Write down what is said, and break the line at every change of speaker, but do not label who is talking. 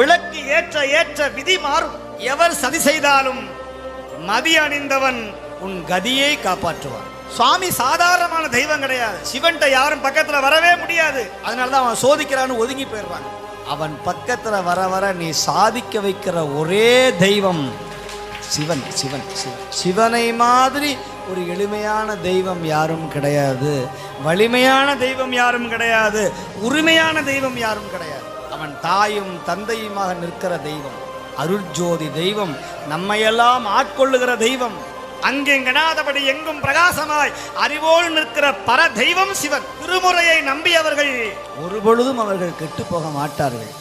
விளக்கு ஏற்ற ஏற்ற விதி மாறும். எவர் சதி செய்தாலும் மதி அணிந்தவன் உன் கதியை காப்பாற்றுவான். சுவாமி சாதாரணமான தெய்வம் கிடையாது. சிவன்கிட்ட யாரும் பக்கத்துல வரவே முடியாது. அதனாலதான் அவன் சோதிக்கிறான்னு ஒதுங்கி போயிடுறான். அவன் பக்கத்துல வர வர நீ சாதிக்க வைக்கிற ஒரே தெய்வம் சிவன் சிவன் சிவன். சிவனை மாதிரி ஒரு எளிமையான தெய்வம் யாரும் கிடையாது. வலிமையான தெய்வம் யாரும் கிடையாது. உரிமையான தெய்வம் யாரும் கிடையாது. அவன் தாயும் தந்தையுமாக நிற்கிற தெய்வம். அருட்ஜோதி தெய்வம் நம்மையெல்லாம் ஆட்கொள்ளுகிற தெய்வம். அங்கெங்கனாதபடி எங்கும் பிரகாசமாய் அறிவோடு நிற்கிற பர தெய்வம் சிவன் திருமுறையை நம்பியவர்கள். ஒரு பொழுதும் அவர்கள் கெட்டு போக மாட்டார்கள்.